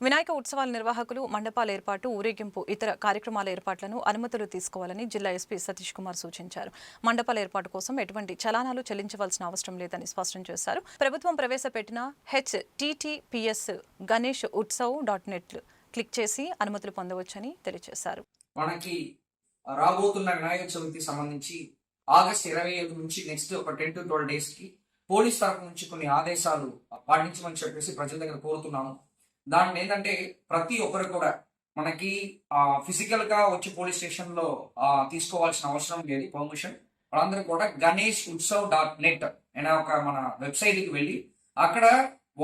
వినాయక ఉత్సవాల నిర్వాహకులు మండపాల ఏర్పాటు ఊరేగింపు ఇతర కార్యక్రమాల ఏర్పాట్లను అనుమతులు తీసుకోవాలని జిల్లా ఎస్పీ సతీష్ కుమార్ సూచించారు. మండపాల ఏర్పాటు కోసం ఎటువంటి చలానాలు చెల్లించవలసిన అవసరం లేదని స్పష్టం చేశారు. ప్రభుత్వం ప్రవేశపెట్టిన https Ganesh Utsav dot net click చేసి అనుమతులు పొందవచ్చని తెలియజేశారు. మనకి రాబోతున్న వినాయక చవితికి సంబంధించి ఆగస్ట్ ఇరవై ఐదు నుంచి నెక్స్ట్ ఒక టెన్ టు ట్వెల్వ్ డేస్కి పోలీస్ తరఫు నుంచి కొన్ని ఆదేశాలు పాటించమని చెప్పేసి ప్రజల దగ్గర కోరుతున్నాము. దాన్ని ఏంటంటే ప్రతి ఒక్కరు కూడా మనకి ఫిజికల్గా వచ్చి పోలీస్ స్టేషన్లో తీసుకోవాల్సిన అవసరం లేదు. పర్మిషన్ వాళ్ళందరూ కూడా గణేష్ ఉత్సవ్ డాట్ నెట్ అనే ఒక మన వెబ్సైట్కి వెళ్ళి అక్కడ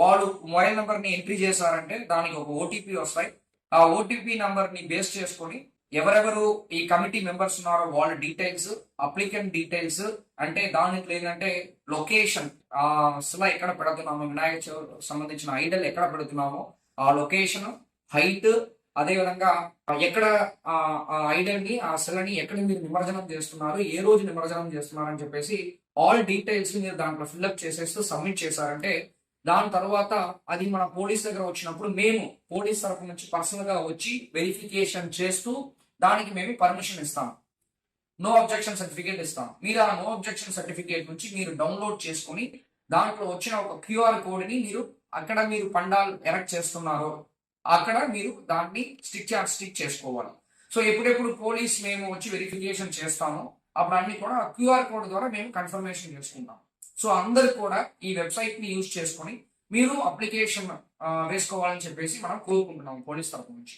వాళ్ళు మొబైల్ నెంబర్ని ఎంట్రీ చేశారంటే దానికి ఒక ఓటీపీ వస్తాయి. ఆ ఓటీపీ నంబర్ని బేస్ చేసుకొని ఎవరెవరు ఈ కమిటీ మెంబర్స్ ఉన్నారో వాళ్ళ డీటెయిల్స్ అప్లికెంట్ డీటెయిల్స్ అంటే దానికి ఏంటంటే లొకేషన్ అసలు ఎక్కడ పెడుతున్నామో వినాయక చవితి సంబంధించిన ఐడల్ ఎక్కడ పెడుతున్నామో ఆ లొకేషన్ హైట్ అదే విధంగా ఎక్కడ ఆ ఐడెంటిటీ ఆ సెలని ఎక్కడ మీరు నిమజ్జనం చేస్తున్నారు ఏ రోజు నిమజ్జనం చేస్తున్నారు అని చెప్పేసి ఆల్ డీటెయిల్స్ మీరు దాంట్లో ఫిల్అప్ చేసేస్తూ సబ్మిట్ చేశారంటే దాని తర్వాత అది మన పోలీస్ దగ్గర వచ్చినప్పుడు మేము పోలీస్ తరఫు నుంచి పర్సనల్గా వచ్చి వెరిఫికేషన్ చేస్తూ దానికి మేము పర్మిషన్ ఇస్తాం. నో అబ్జెక్షన్ సర్టిఫికేట్ ఇస్తాం. మీరు ఆ నో అబ్జెక్షన్ సర్టిఫికేట్ నుంచి మీరు డౌన్లోడ్ చేసుకొని దాంట్లో వచ్చిన ఒక క్యూఆర్ కోడ్ని మీరు అక్కడ మీరు పండాల్ ఎరెక్ట్ చేస్తున్నారో అక్కడ మీరు దాన్ని స్టిక్ స్టిక్ చేసుకోవాలి. సో ఎప్పుడెప్పుడు పోలీస్ మేము వచ్చి వెరిఫికేషన్ చేస్తామో అప్పుడు అన్ని కూడా క్యూఆర్ కోడ్ ద్వారా మేము కన్ఫర్మేషన్ చేసుకుంటాం. సో అందరు కూడా ఈ వెబ్సైట్ని యూజ్ చేసుకొని మీరు అప్లికేషన్ వేసుకోవాలని చెప్పేసి మనం కోరుకుంటున్నాం పోలీస్ తరఫు నుంచి.